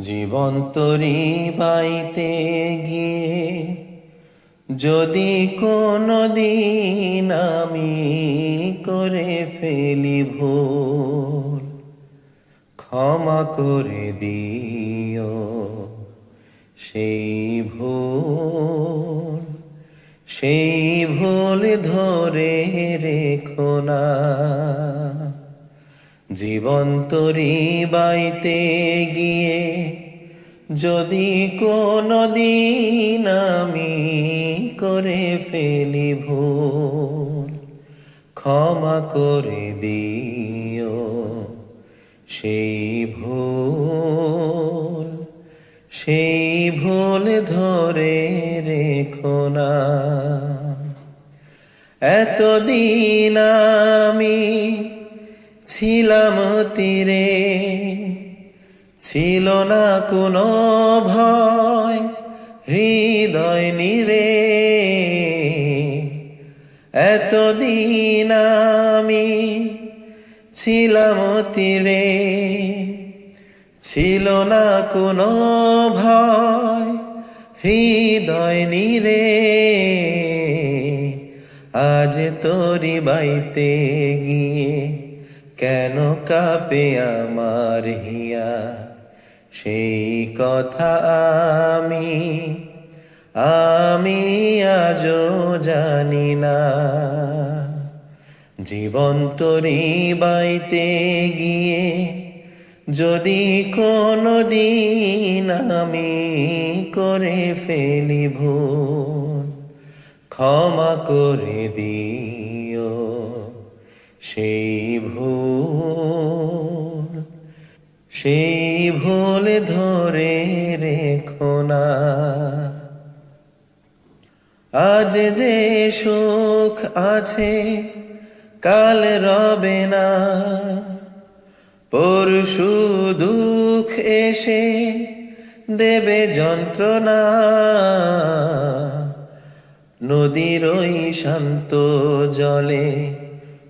জীবন তরি বাইতে গিয়ে যদি কোনো দিন আমি করে ফেলি ভুল, ক্ষমা করে দিও সেই ভুল। সেই ভুল ধরে রেখো না। জীবন তরি বাইতে গিয়ে যদি কোনো দিন আমি করে ফেলি ভুল, ক্ষমা করে দিও সেই ভুল সেই ভুল ধরে রেখো না। এতদিন আমি ছিলাম তীরে, ছিল না কোনো ভয়, হৃদয় নিরে। এতদিন আমি ছিলাম তীরে, ছিল না কোনো ভয়, হৃদয় নিরে। আজ তোরি বাইতে গিয়ে কেন কাপে আমার হিয়া সেই কথা আমি আমি আজও জানি না। জীবন তরি বাইতে গিয়ে যদি কোনো দিন আমি করে ফেলি ভুল, ক্ষমা করে দিও। সেই ভুল সেই ভুল ধরে রেখো না। আজ যে সুখ আছে, কাল রবে না। পরশু দুঃখ এসে দেবে যন্ত্রণা। নদীর ওই শান্ত জলে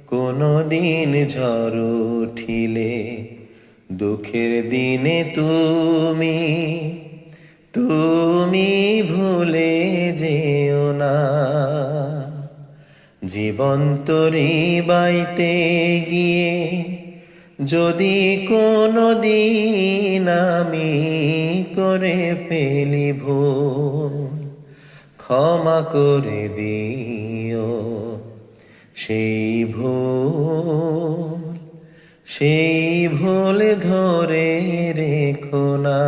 কোনো দিন ঝড় উঠিলে, দুঃখের দিনে তুমি তুমি ভুলে যেও না। জীবন তরি বাইতে গিয়ে যদি কোনো দিন আমি করে ফেলি ভুল ক্ষমা করে দিও। সেই ভুল সেই ভুল ধরে রেখো না।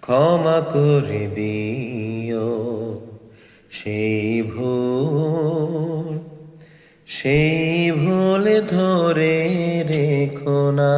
ক্ষমা করে দিও সেই ভুল সেই ভুল ধরে রেখো না।